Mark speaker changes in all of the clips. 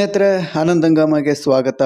Speaker 1: ಸ್ನೇಹಿತರೆ ಆನಂದಂಗಮಗೆ ಸ್ವಾಗತ.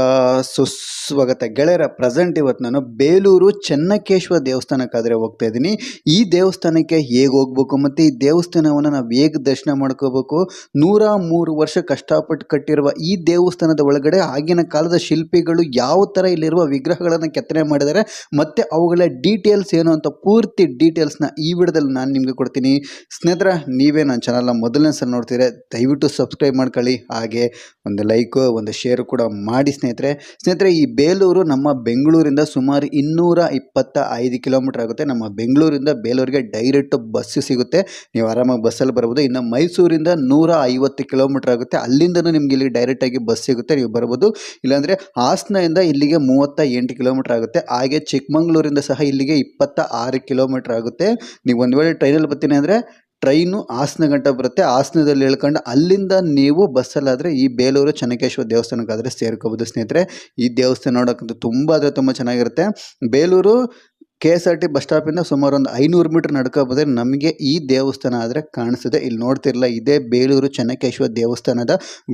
Speaker 1: ಸುಸ್ವಾಗತ ಗೆಳೆಯರ ಪ್ರೆಸೆಂಟ್ ಇವತ್ತು ನಾನು ಬೇಲೂರು ಚೆನ್ನಕೇಶ್ವರ ದೇವಸ್ಥಾನಕ್ಕಾದರೆ ಹೋಗ್ತಾ ಇದ್ದೀನಿ. ಈ ದೇವಸ್ಥಾನಕ್ಕೆ ಹೇಗೆ ಹೋಗ್ಬೇಕು ಮತ್ತು ಈ ದೇವಸ್ಥಾನವನ್ನು ನಾವು ಹೇಗೆ ದರ್ಶನ ಮಾಡ್ಕೋಬೇಕು? ನೂರ ಮೂರು ವರ್ಷ ಕಷ್ಟಪಟ್ಟು ಕಟ್ಟಿರುವ ಈ ದೇವಸ್ಥಾನದ ಒಳಗಡೆ ಆಗಿನ ಕಾಲದ ಶಿಲ್ಪಿಗಳು ಯಾವ ಥರ ಇಲ್ಲಿರುವ ವಿಗ್ರಹಗಳನ್ನು ಕೆತ್ತನೆ ಮಾಡಿದ್ದಾರೆ, ಮತ್ತು ಅವುಗಳ ಡೀಟೇಲ್ಸ್ ಏನು ಅಂತ ಪೂರ್ತಿ ಡೀಟೇಲ್ಸ್ನ ಈ ವಿಡಿಯೋದಲ್ಲಿ ನಾನು ನಿಮಗೆ ಕೊಡ್ತೀನಿ. ಸ್ನೇಹಿತರ, ನೀವೇ ನನ್ನ ಚಾನಲ್ನ ಮೊದಲನೇ ಸಲ ನೋಡ್ತೀರಾ ದಯವಿಟ್ಟು ಸಬ್ಸ್ಕ್ರೈಬ್ ಮಾಡ್ಕೊಳ್ಳಿ. ಹಾಗೆ ಒಂದು ಲೈಕು ಒಂದು ಶೇರು ಕೂಡ ಮಾಡಿ ಸ್ನೇಹಿತರೆ. ಸ್ನೇಹಿತರೆ, ಈ ಬೇಲೂರು ನಮ್ಮ ಬೆಂಗಳೂರಿಂದ ಸುಮಾರು ಇನ್ನೂರ ಇಪ್ಪತ್ತ ಐದು ಕಿಲೋಮೀಟರ್ ಆಗುತ್ತೆ. ನಮ್ಮ ಬೆಂಗಳೂರಿಂದ ಬೇಲೂರಿಗೆ ಡೈರೆಕ್ಟ್ ಬಸ್ ಸಿಗುತ್ತೆ. ನೀವು ಆರಾಮಾಗಿ ಬಸ್ಸಲ್ಲಿ ಬರ್ಬೋದು. ಇನ್ನು ಮೈಸೂರಿಂದ ನೂರ ಐವತ್ತು ಕಿಲೋಮೀಟರ್ ಆಗುತ್ತೆ. ಅಲ್ಲಿಂದನೂ ನಿಮ್ಗೆ ಇಲ್ಲಿ ಡೈರೆಕ್ಟಾಗಿ ಬಸ್ ಸಿಗುತ್ತೆ. ನೀವು ಬರ್ಬೋದು. ಇಲ್ಲಾಂದರೆ ಹಾಸನದಿಂದ ಇಲ್ಲಿಗೆ ಮೂವತ್ತ ಎಂಟು ಕಿಲೋಮೀಟರ್ ಆಗುತ್ತೆ. ಹಾಗೆ ಚಿಕ್ಕಮಂಗ್ಳೂರಿಂದ ಸಹ ಇಲ್ಲಿಗೆ ಇಪ್ಪತ್ತ ಆರು ಕಿಲೋಮೀಟರ್ ಆಗುತ್ತೆ. ನೀವು ಒಂದು ವೇಳೆ ಟ್ರೈನಲ್ಲಿ ಬರ್ತೀನಿ ಅಂದರೆ ಟ್ರೈನು ಹಾಸನ ಗಂಟ ಬರುತ್ತೆ. ಹಾಸನದಲ್ಲಿ ಇಳ್ಕೊಂಡು ಅಲ್ಲಿಂದ ನೀವು ಬಸ್ಸಲ್ಲಾದರೆ ಈ ಬೇಲೂರು ಚೆನ್ನಕೇಶ್ವರ ದೇವಸ್ಥಾನಕ್ಕಾದರೆ ಸೇರ್ಕೋಬೋದು ಸ್ನೇಹಿತರೆ. ಈ ದೇವಸ್ಥಾನ ನೋಡೋಕ್ಕಂತೂ ತುಂಬ ಅಂದರೆ ತುಂಬ ಚೆನ್ನಾಗಿರುತ್ತೆ. Belur K S R T bus ಸ್ಟಾಪಿಂದ ಸುಮಾರು ಒಂದು ಐನೂರು ಮೀಟರ್ ನಡ್ಕೋಬೋದ್ರೆ ನಮಗೆ ಈ ದೇವಸ್ಥಾನ ಆದರೆ ಕಾಣಿಸ್ತದೆ. ಇಲ್ಲಿ ನೋಡ್ತಿರಲ್ಲ ಇದೇ ಬೇಲೂರು ಚೆನ್ನಕೇಶ್ವರ ದೇವಸ್ಥಾನದ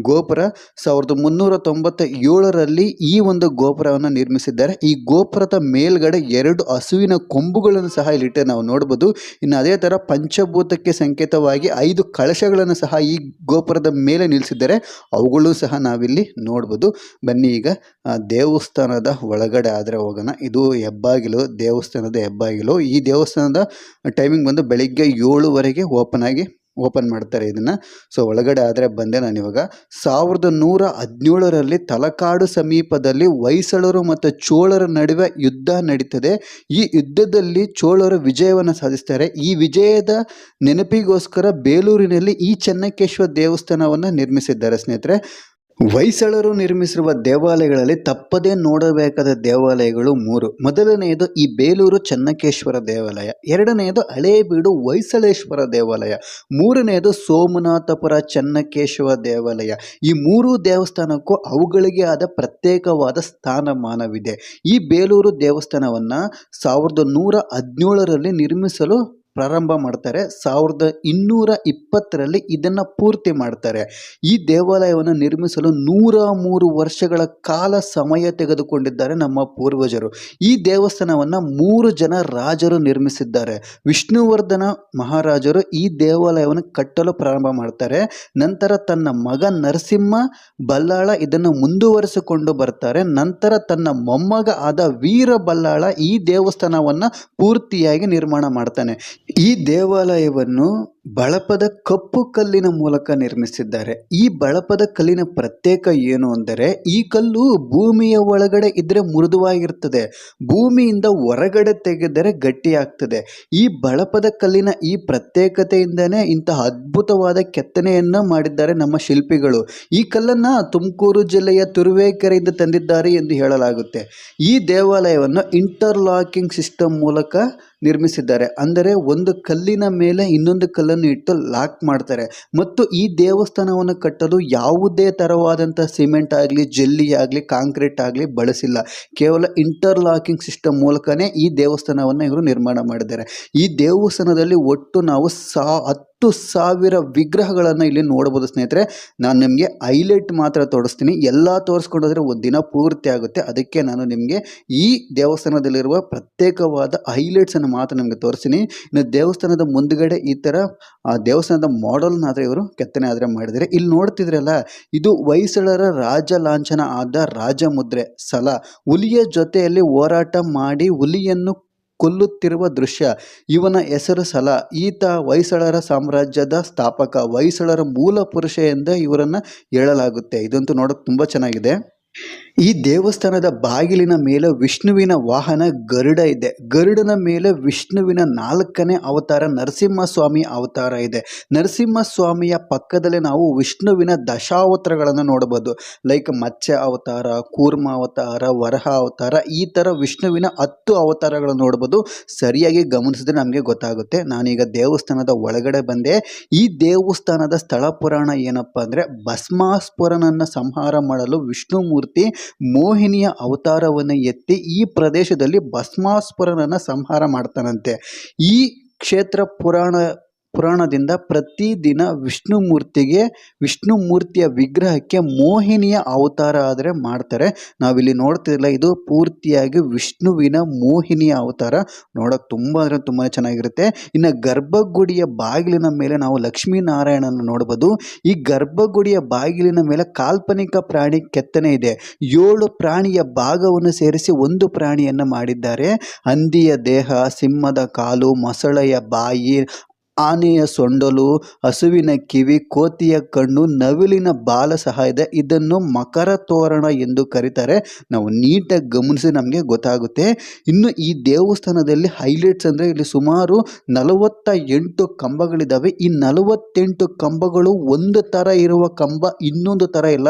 Speaker 1: ಗೋಪುರ. ಸಾವಿರದ ಮುನ್ನೂರ ತೊಂಬತ್ತ ಏಳರಲ್ಲಿ ಈ ಒಂದು ಗೋಪುರವನ್ನು ನಿರ್ಮಿಸಿದ್ದಾರೆ. ಈ ಗೋಪುರದ ಮೇಲ್ಗಡೆ ಎರಡು ಹಸುವಿನ ಕೊಂಬುಗಳನ್ನು ಸಹ ಇಲ್ಲಿಟ್ಟೆ ನಾವು ನೋಡ್ಬೋದು. ಇನ್ನು ಅದೇ ಥರ ಪಂಚಭೂತಕ್ಕೆ ಸಂಕೇತವಾಗಿ ಐದು ಕಳಶಗಳನ್ನು ಸಹ ಈ ಗೋಪುರದ ಮೇಲೆ ನಿಲ್ಲಿಸಿದ್ದಾರೆ. ಅವುಗಳು ಸಹ ನಾವಿಲ್ಲಿ ನೋಡ್ಬೋದು. ಬನ್ನಿ ಈಗ ದೇವಸ್ಥಾನದ ಒಳಗಡೆ ಆದರೆ ಹೋಗೋಣ. ಇದು ಹೆಬ್ಬಾಗಿಲು ದೇವಸ್ಥಾನದ ಹೆಬ್ಬಾಗಿಲು. ಈ ದೇವಸ್ಥಾನದ ಟೈಮಿಂಗ್ ಬಂದು ಬೆಳಿಗ್ಗೆ ಏಳುವರೆಗೆ ಓಪನ್ ಆಗಿ ಓಪನ್ ಮಾಡ್ತಾರೆ ಇದನ್ನು. ಸೊ ಒಳಗಡೆ ಆದರೆ ಬಂದೆ ನಾನು ಇವಾಗ. ಸಾವಿರದ ನೂರ ಹದಿನೇಳರಲ್ಲಿ ತಲಕಾಡು ಸಮೀಪದಲ್ಲಿ ಹೊಯ್ಸಳರು ಮತ್ತು ಚೋಳರ ನಡುವೆ ಯುದ್ಧ ನಡೀತದೆ. ಈ ಯುದ್ಧದಲ್ಲಿ ಚೋಳರು ವಿಜಯವನ್ನು ಸಾಧಿಸ್ತಾರೆ. ಈ ವಿಜಯದ ನೆನಪಿಗೋಸ್ಕರ ಬೇಲೂರಿನಲ್ಲಿ ಈ ಚೆನ್ನಕೇಶ್ವರ ದೇವಸ್ಥಾನವನ್ನು ನಿರ್ಮಿಸಿದ್ದಾರೆ ಸ್ನೇಹಿತರೆ. ಹೊಯ್ಸಳರು ನಿರ್ಮಿಸಿರುವ ದೇವಾಲಯಗಳಲ್ಲಿ ತಪ್ಪದೇ ನೋಡಬೇಕಾದ ದೇವಾಲಯಗಳು ಮೂರು. ಮೊದಲನೆಯದು ಈ ಬೇಲೂರು ಚನ್ನಕೇಶ್ವರ ದೇವಾಲಯ. ಎರಡನೆಯದು ಹಳೇಬೀಡು ಹೊಯ್ಸಳೇಶ್ವರ ದೇವಾಲಯ. ಮೂರನೆಯದು ಸೋಮನಾಥಪುರ ಚನ್ನಕೇಶವ ದೇವಾಲಯ. ಈ ಮೂರು ದೇವಸ್ಥಾನಕ್ಕೂ ಅವುಗಳಿಗೆ ಆದ ಪ್ರತ್ಯೇಕವಾದ ಸ್ಥಾನಮಾನವಿದೆ. ಈ ಬೇಲೂರು ದೇವಸ್ಥಾನವನ್ನು ಸಾವಿರದ ನೂರ ಹದಿನೇಳರಲ್ಲಿ ನಿರ್ಮಿಸಲು ಪ್ರಾರಂಭ ಮಾಡ್ತಾರೆ. ಸಾವಿರದ ಇನ್ನೂರ ಇಪ್ಪತ್ತರಲ್ಲಿ ಇದನ್ನು ಪೂರ್ತಿ ಮಾಡ್ತಾರೆ. ಈ ದೇವಾಲಯವನ್ನು ನಿರ್ಮಿಸಲು ನೂರ ಮೂರು ವರ್ಷಗಳ ಕಾಲ ಸಮಯ ತೆಗೆದುಕೊಂಡಿದ್ದಾರೆ ನಮ್ಮ ಪೂರ್ವಜರು. ಈ ದೇವಸ್ಥಾನವನ್ನು ಮೂರು ಜನ ರಾಜರು ನಿರ್ಮಿಸಿದ್ದಾರೆ. ವಿಷ್ಣುವರ್ಧನ ಮಹಾರಾಜರು ಈ ದೇವಾಲಯವನ್ನು ಕಟ್ಟಲು ಪ್ರಾರಂಭ ಮಾಡ್ತಾರೆ. ನಂತರ ತನ್ನ ಮಗ ನರಸಿಂಹ ಬಲ್ಲಾಳ ಇದನ್ನು ಮುಂದುವರಿಸಿಕೊಂಡು ಬರ್ತಾರೆ. ನಂತರ ತನ್ನ ಮೊಮ್ಮಗ ಆದ ವೀರ ಬಲ್ಲಾಳ ಈ ದೇವಸ್ಥಾನವನ್ನು ಪೂರ್ತಿಯಾಗಿ ನಿರ್ಮಾಣ ಮಾಡ್ತಾನೆ. ಈ ದೇವಾಲಯವನ್ನು ಬಳಪದ ಕಪ್ಪು ಕಲ್ಲಿನ ಮೂಲಕ ನಿರ್ಮಿಸಿದ್ದಾರೆ. ಈ ಬಳಪದ ಕಲ್ಲಿನ ಪ್ರತ್ಯೇಕ ಏನು ಅಂದರೆ, ಈ ಕಲ್ಲು ಭೂಮಿಯ ಒಳಗಡೆ ಇದ್ರೆ ಮೃದುವಾಗಿರ್ತದೆ. ಭೂಮಿಯಿಂದ ಹೊರಗಡೆ ತೆಗೆದರೆ ಗಟ್ಟಿಯಾಗ್ತದೆ. ಈ ಬಳಪದ ಕಲ್ಲಿನ ಈ ಪ್ರತ್ಯೇಕತೆಯಿಂದನೇ ಇಂತಹ ಅದ್ಭುತವಾದ ಕೆತ್ತನೆಯನ್ನ ಮಾಡಿದ್ದಾರೆ ನಮ್ಮ ಶಿಲ್ಪಿಗಳು. ಈ ಕಲ್ಲನ್ನು ತುಮಕೂರು ಜಿಲ್ಲೆಯ ತುರುವೇಕೆರೆಯಿಂದ ತಂದಿದ್ದಾರೆ ಎಂದು ಹೇಳಲಾಗುತ್ತೆ. ಈ ದೇವಾಲಯವನ್ನು ಇಂಟರ್ಲಾಕಿಂಗ್ ಸಿಸ್ಟಮ್ ಮೂಲಕ ನಿರ್ಮಿಸಿದ್ದಾರೆ. ಅಂದರೆ ಒಂದು ಕಲ್ಲಿನ ಮೇಲೆ ಇನ್ನೊಂದು ಕಲ್ಲನ್ನು ಇಟ್ಟು ಲಾಕ್ ಮಾಡ್ತಾರೆ. ಮತ್ತು ಈ ದೇವಸ್ಥಾನವನ್ನು ಕಟ್ಟಲು ಯಾವುದೇ ತರವಾದಂಥ ಸಿಮೆಂಟ್ ಆಗಲಿ, ಜಲ್ಲಿ ಆಗಲಿ, ಕಾಂಕ್ರೀಟ್ ಆಗಲಿ ಬಳಸಿಲ್ಲ. ಕೇವಲ ಇಂಟರ್ಲಾಕಿಂಗ್ ಸಿಸ್ಟಮ್ ಮೂಲಕನೇ ಈ ದೇವಸ್ಥಾನವನ್ನು ಇವರು ನಿರ್ಮಾಣ ಮಾಡಿದ್ದಾರೆ. ಈ ದೇವಸ್ಥಾನದಲ್ಲಿ ಒಟ್ಟು ನಾವು ಸಾ ಸಾವಿರ ವಿಗ್ರಹಗಳನ್ನು ಇಲ್ಲಿ ನೋಡ್ಬೋದು ಸ್ನೇಹಿತರೆ. ನಾನು ನಿಮಗೆ ಹೈಲೈಟ್ ಮಾತ್ರ ತೋರಿಸ್ತೀನಿ. ಎಲ್ಲ ತೋರಿಸ್ಕೊಂಡೋದ್ರೆ ಒಂದು ದಿನ ಪೂರ್ತಿ ಆಗುತ್ತೆ. ಅದಕ್ಕೆ ನಾನು ನಿಮಗೆ ಈ ದೇವಸ್ಥಾನದಲ್ಲಿರುವ ಪ್ರತ್ಯೇಕವಾದ ಹೈಲೈಟ್ಸನ್ನು ಮಾತ್ರ ನಿಮಗೆ ತೋರಿಸ್ತೀನಿ. ಇನ್ನು ದೇವಸ್ಥಾನದ ಮುಂದುಗಡೆ ಈ ಥರ ಆ ದೇವಸ್ಥಾನದ ಮಾಡೆಲ್ನ ಆದರೆ ಇವರು ಕೆತ್ತನೆ ಆದರೆ ಮಾಡಿದರೆ ಇಲ್ಲಿ ನೋಡ್ತಿದ್ರಲ್ಲ, ಇದು ಹೊಯ್ಸಳರ ರಾಜ ಲಾಂಛನ ಆದ ರಾಜಮುದ್ರೆ ಸಲ ಹುಲಿಯ ಜೊತೆಯಲ್ಲಿ ಹೋರಾಟ ಮಾಡಿ ಹುಲಿಯನ್ನು ಕೊಲ್ಲುತ್ತಿರುವ ದೃಶ್ಯ. ಇವನ ಹೆಸರು ಸಲ. ಈತ ಹೊಯ್ಸಳರ ಸಾಮ್ರಾಜ್ಯದ ಸ್ಥಾಪಕ. ಹೊಯ್ಸಳರ ಮೂಲ ಪುರುಷ ಎಂದೇ ಇವರನ್ನು ಹೇಳಲಾಗುತ್ತೆ. ಇದಂತೂ ನೋಡೋಕೆ ತುಂಬ ಚೆನ್ನಾಗಿದೆ. ಈ ದೇವಸ್ಥಾನದ ಬಾಗಿಲಿನ ಮೇಲೆ ವಿಷ್ಣುವಿನ ವಾಹನ ಗರುಡ ಇದೆ. ಗರುಡನ ಮೇಲೆ ವಿಷ್ಣುವಿನ ನಾಲ್ಕನೇ ಅವತಾರ ನರಸಿಂಹಸ್ವಾಮಿ ಅವತಾರ ಇದೆ. ನರಸಿಂಹಸ್ವಾಮಿಯ ಪಕ್ಕದಲ್ಲೇ ನಾವು ವಿಷ್ಣುವಿನ ದಶಾವತಾರಗಳನ್ನು ನೋಡಬಹುದು. ಲೈಕ್ ಮತ್ಸ್ಯ ಅವತಾರ, ಕೂರ್ಮ ಅವತಾರ, ವರಹ ಅವತಾರ, ಈ ಥರ ವಿಷ್ಣುವಿನ ಹತ್ತು ಅವತಾರಗಳನ್ನು ನೋಡ್ಬೋದು ಸರಿಯಾಗಿ ಗಮನಿಸಿದ್ರೆ ನಮಗೆ ಗೊತ್ತಾಗುತ್ತೆ. ನಾನೀಗ ದೇವಸ್ಥಾನದ ಒಳಗಡೆ ಬಂದೆ. ಈ ದೇವಸ್ಥಾನದ ಸ್ಥಳ ಪುರಾಣ ಏನಪ್ಪ ಅಂದರೆ ಭಸ್ಮಾಸ್ಪುರನನ್ನು ಸಂಹಾರ ಮಾಡಲು ವಿಷ್ಣುಮೂರ್ತಿ ಮೋಹಿನಿಯ ಅವತಾರವನ್ನು ಎತ್ತಿ ಈ ಪ್ರದೇಶದಲ್ಲಿ ಭಸ್ಮಾಸ್ಪುರನನ್ನು ಸಂಹಾರ ಮಾಡ್ತಾನಂತೆ. ಈ ಕ್ಷೇತ್ರ ಪುರಾಣ ಪುರಾಣದಿಂದ ಪ್ರತಿದಿನ ವಿಷ್ಣು ಮೂರ್ತಿಗೆ ವಿಷ್ಣು ಮೂರ್ತಿಯ ವಿಗ್ರಹಕ್ಕೆ ಮೋಹಿನಿಯ ಅವತಾರ ಆದರೆ ಮಾಡ್ತಾರೆ. ನಾವಿಲ್ಲಿ ನೋಡ್ತಿರಲ್ಲ ಇದು ಪೂರ್ತಿಯಾಗಿ ವಿಷ್ಣುವಿನ ಮೋಹಿನಿಯ ಅವತಾರ. ನೋಡೋಕೆ ತುಂಬ ಅಂದರೆ ತುಂಬಾ ಚೆನ್ನಾಗಿರುತ್ತೆ. ಇನ್ನು ಗರ್ಭಗುಡಿಯ ಬಾಗಿಲಿನ ಮೇಲೆ ನಾವು ಲಕ್ಷ್ಮೀನಾರಾಯಣನ ನೋಡ್ಬೋದು. ಈ ಗರ್ಭಗುಡಿಯ ಬಾಗಿಲಿನ ಮೇಲೆ ಕಾಲ್ಪನಿಕ ಪ್ರಾಣಿ ಕೆತ್ತನೆ ಇದೆ. ಏಳು ಪ್ರಾಣಿಯ ಭಾಗವನ್ನು ಸೇರಿಸಿ ಒಂದು ಪ್ರಾಣಿಯನ್ನು ಮಾಡಿದ್ದಾರೆ. ಹಂದಿಯ ದೇಹ, ಸಿಂಹದ ಕಾಲು, ಮೊಸಳೆಯ ಬಾಯಿ ಆನೆಯ ಸೊಂಡಲು, ಹಸುವಿನ ಕಿವಿ, ಕೋತಿಯ ಕಣ್ಣು, ನವಿಲಿನ ಬಾಲ ಸಹ ಇದೆ ಇದನ್ನು ಮಕರ ತೋರಣ ಎಂದು ಕರೀತಾರೆ. ನಾವು ನೀಟಾಗಿ ಗಮನಿಸಿ ನಮಗೆ ಗೊತ್ತಾಗುತ್ತೆ. ಇನ್ನು ಈ ದೇವಸ್ಥಾನದಲ್ಲಿ ಹೈಲೈಟ್ಸ್ ಅಂದರೆ ಇಲ್ಲಿ ಸುಮಾರು ನಲವತ್ತ ಎಂಟು ಕಂಬಗಳಿದ್ದಾವೆ ಈ ನಲವತ್ತೆಂಟು ಕಂಬಗಳು ಒಂದು ಥರ ಇರುವ ಕಂಬ, ಇನ್ನೊಂದು ಥರ ಇಲ್ಲ.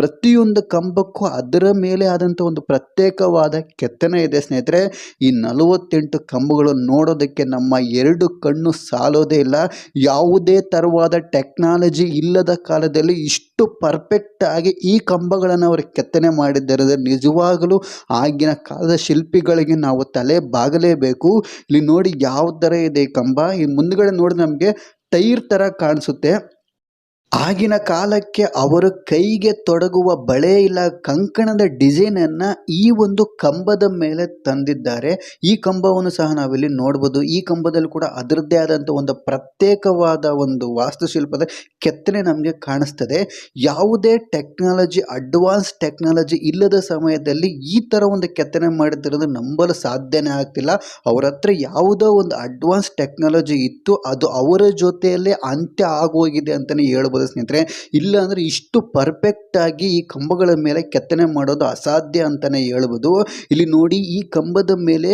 Speaker 1: ಪ್ರತಿಯೊಂದು ಕಂಬಕ್ಕೂ ಅದರ ಮೇಲೆ ಆದಂಥ ಒಂದು ಪ್ರತ್ಯೇಕವಾದ ಕೆತ್ತನೆ ಇದೆ ಸ್ನೇಹಿತರೆ. ಈ ನಲವತ್ತೆಂಟು ಕಂಬಗಳು ನೋಡೋದಕ್ಕೆ ನಮ್ಮ ಎರಡು ಕಣ್ಣು ಸಾಲೋದೇ ಇಲ್ಲ. ಯಾವುದೇ ತರವಾದ ಟೆಕ್ನಾಲಜಿ ಇಲ್ಲದ ಕಾಲದಲ್ಲಿ ಇಷ್ಟು ಪರ್ಫೆಕ್ಟ್ ಆಗಿ ಈ ಕಂಬಗಳನ್ನು ಅವರು ಕೆತ್ತನೆ ಮಾಡಿದ್ದರೆ ನಿಜವಾಗಲೂ ಆಗಿನ ಕಾಲದ ಶಿಲ್ಪಿಗಳಿಗೆ ನಾವು ತಲೆ ಬಾಗಲೇಬೇಕು. ಇಲ್ಲಿ ನೋಡಿ ಯಾವ ಥರ ಇದೆ ಈ ಕಂಬ. ಈ ಮುಂದ್ಗಡೆ ನೋಡಿ ನಮಗೆ ಟೈರ್ ಥರ ಕಾಣಿಸುತ್ತೆ. ಆಗಿನ ಕಾಲಕ್ಕೆ ಅವರ ಕೈಗೆ ತೊಡಗುವ ಬಳೆ ಇಲ್ಲ ಕಂಕಣದ ಡಿಸೈನನ್ನು ಈ ಒಂದು ಕಂಬದ ಮೇಲೆ ತಂದಿದ್ದಾರೆ. ಈ ಕಂಬವನ್ನು ಸಹ ನಾವಿಲ್ಲಿ ನೋಡ್ಬೋದು. ಈ ಕಂಬದಲ್ಲಿ ಕೂಡ ಅದರದ್ದೇ ಆದಂಥ ಒಂದು ಪ್ರತ್ಯೇಕವಾದ ಒಂದು ವಾಸ್ತುಶಿಲ್ಪದ ಕೆತ್ತನೆ ನಮಗೆ ಕಾಣಿಸ್ತದೆ. ಯಾವುದೇ ಟೆಕ್ನಾಲಜಿ, ಅಡ್ವಾನ್ಸ್ ಟೆಕ್ನಾಲಜಿ ಇಲ್ಲದ ಸಮಯದಲ್ಲಿ ಈ ಥರ ಒಂದು ಕೆತ್ತನೆ ಮಾಡುತ್ತಿರೋದು ನಂಬಲು ಸಾಧ್ಯನೇ ಆಗ್ತಿಲ್ಲ. ಅವರ ಹತ್ರ ಯಾವುದೋ ಒಂದು ಅಡ್ವಾನ್ಸ್ ಟೆಕ್ನಾಲಜಿ ಇತ್ತು. ಅದು ಅವರ ಜೊತೆಯಲ್ಲೇ ಅಂತ್ಯ ಆಗೋಗಿದೆ ಅಂತಲೇ ಹೇಳ್ಬೋದು. ಸ್ನೇಹಿತರೆ ಇಲ್ಲ ಅಂದರೆ ಇಷ್ಟು ಪರ್ಫೆಕ್ಟ್ ಆಗಿ ಈ ಕಂಬಗಳ ಮೇಲೆ ಕೆತ್ತನೆ ಮಾಡೋದು ಅಸಾಧ್ಯ ಅಂತಲೇ ಹೇಳ್ಬೋದು. ಇಲ್ಲಿ ನೋಡಿ, ಈ ಕಂಬದ ಮೇಲೆ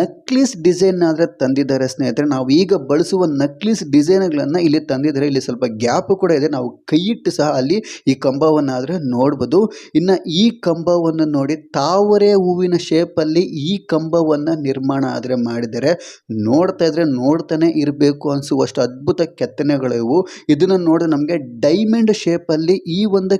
Speaker 1: ನಕ್ಲಿಸ್ ಡಿಸೈನ್ ಆದರೆ ತಂದಿದ್ದಾರೆ ಸ್ನೇಹಿತರೆ. ನಾವು ಈಗ ಬಳಸುವ ನಕ್ಲಿಸ್ ಡಿಸೈನ್ಗಳನ್ನು ಇಲ್ಲಿ ತಂದಿದ್ದಾರೆ. ಇಲ್ಲಿ ಸ್ವಲ್ಪ ಗ್ಯಾಪ್ ಕೂಡ ಇದೆ. ನಾವು ಕೈ ಇಟ್ಟು ಸಹ ಅಲ್ಲಿ ಈ ಕಂಬವನ್ನಾದರೆ ನೋಡ್ಬೋದು. ಇನ್ನು ಈ ಕಂಬವನ್ನು ನೋಡಿ, ತಾವರೆ ಹೂವಿನ ಶೇಪಲ್ಲಿ ಈ ಕಂಬವನ್ನು ನಿರ್ಮಾಣ ಆದರೆ ಮಾಡಿದ್ದಾರೆ. ನೋಡ್ತಾ ಇದ್ರೆ ನೋಡ್ತಾನೆ ಇರಬೇಕು ಅನಿಸುವಷ್ಟು ಅದ್ಭುತ ಕೆತ್ತನೆಗಳಿವು. ಇದನ್ನು ನೋಡಿ ನಮಗೆ ಡೈಮಂಡ್ ಶೇಪಲ್ಲಿ ಈ ಒಂದು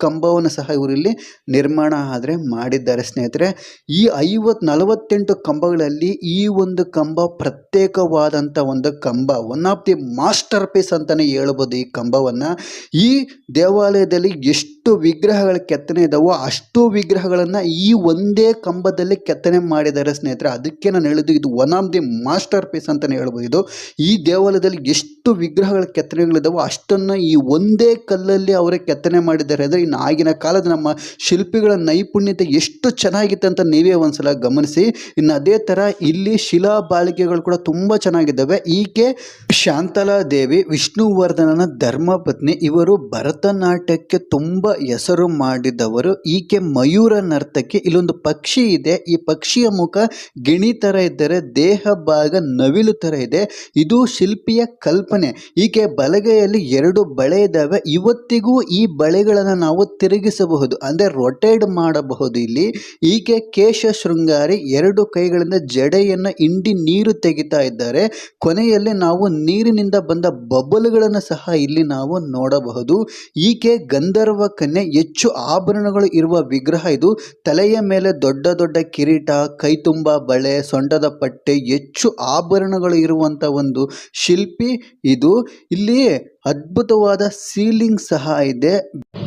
Speaker 1: ಕಂಬವನ್ನು ಸಹ ಇವರಿಲ್ಲಿ ನಿರ್ಮಾಣ ಆದರೆ ಮಾಡಿದ್ದಾರೆ ಸ್ನೇಹಿತರೆ. ಈ ಐವತ್ತು ನಲವತ್ತೆಂಟು ಕಂಬಗಳಲ್ಲಿ ಈ ಒಂದು ಕಂಬ ಪ್ರತ್ಯೇಕವಾದಂಥ ಒಂದು ಕಂಬ one of the masterpiece ಅಂತಲೇ ಹೇಳ್ಬೋದು ಈ ಕಂಬವನ್ನು. ಈ ದೇವಾಲಯದಲ್ಲಿ ಎಷ್ಟು ವಿಗ್ರಹಗಳ ಕೆತ್ತನೆ ಇದ್ದಾವೋ ಅಷ್ಟು ವಿಗ್ರಹಗಳನ್ನು ಈ ಒಂದೇ ಕಂಬದಲ್ಲಿ ಕೆತ್ತನೆ ಮಾಡಿದ್ದಾರೆ ಸ್ನೇಹಿತರೆ. ಅದಕ್ಕೆ ನಾನು ಹೇಳಿದ್ದು ಇದು one of the masterpiece ಅಂತಲೇ ಹೇಳ್ಬೋದು. ಇದು ಈ ದೇವಾಲಯದಲ್ಲಿ ಎಷ್ಟು ವಿಗ್ರಹಗಳ ಕೆತ್ತನೆಗಳಿದ್ದಾವೋ ಅಷ್ಟನ್ನು ಈ ಒಂದೇ ಕಲ್ಲಲ್ಲಿ ಅವರೇ ಕೆತ್ತನೆ ಮಾಡಿದ್ದಾರೆ. ಅಂದರೆ ಇನ್ನು ಆಗಿನ ಕಾಲದ ನಮ್ಮ ಶಿಲ್ಪಿಗಳ ನೈಪುಣ್ಯತೆ ಎಷ್ಟು ಚೆನ್ನಾಗಿತ್ತು ಅಂತ ನೀವೇ ಒಂದ್ಸಲ ಗಮನಿಸಿ. ಇನ್ನು ಅದೇ ಥರ ಇಲ್ಲಿ ಶಿಲಾ ಬಾಳಿಕೆಗಳು ಕೂಡ ತುಂಬ ಚೆನ್ನಾಗಿದ್ದಾವೆ. ಈಕೆ ಶಾಂತಲಾ ದೇವಿ, ವಿಷ್ಣುವರ್ಧನನ ಧರ್ಮಪತ್ನಿ. ಇವರು ಭರತನಾಟ್ಯಕ್ಕೆ ತುಂಬ ಹೆಸರು ಮಾಡಿದವರು, ಈಕೆ ಮಯೂರ ನರ್ತಕಿ. ಇಲ್ಲೊಂದು ಪಕ್ಷಿ ಇದೆ. ಈ ಪಕ್ಷಿಯ ಮುಖ ಗಿಣಿ ತರ ಇದ್ದರೆ, ದೇಹ ಭಾಗ ನವಿಲು ತರ ಇದೆ. ಇದು ಶಿಲ್ಪಿಯ ಕಲ್ಪನೆ. ಈಕೆ ಬಲಗೈಯಲ್ಲಿ ಎರಡು ಬಳೆ ಇದ್ದಾವೆ. ಇವತ್ತಿಗೂ ಈ ಬಳೆಗಳನ್ನು ನಾವು ತಿರುಗಿಸಬಹುದು. ಅಂದರೆ ರೊಟೇಟ್ ಮಾಡಬಹುದು ಇಲ್ಲಿ. ಈಕೆ ಕೇಶ ಶೃಂಗಾರಿ ಎರಡು ಕೈಗಳಿಂದ ಜಡೆಯನ್ನು ಇಂಡಿ ನೀರು ತೆಗಿತಾ ಇದ್ದಾರೆ. ಕೊನೆಯಲ್ಲಿ ನಾವು ನೀರಿನಿಂದ ಬಂದ ಬಬಲ್ಗಳನ್ನು ಸಹ ಇಲ್ಲಿ ನಾವು ನೋಡಬಹುದು. ಈಕೆ ಗಂಧರ್ವ ಕನ್ಯೆ ಹೆಚ್ಚು ಆಭರಣಗಳು ಇರುವ ವಿಗ್ರಹ ಇದು. ತಲೆಯ ಮೇಲೆ ದೊಡ್ಡ ದೊಡ್ಡ ಕಿರೀಟ, ಕೈತುಂಬ, ಬಳೆ, ಸೊಂಟದ ಪಟ್ಟೆ, ಹೆಚ್ಚು ಆಭರಣಗಳು ಇರುವಂಥ ಒಂದು ಶಿಲ್ಪಿ ಇದು. ಇಲ್ಲಿ ಅದ್ಭುತವಾದ ಸೀಲಿಂಗ್ ಸಹ ಇದೆ.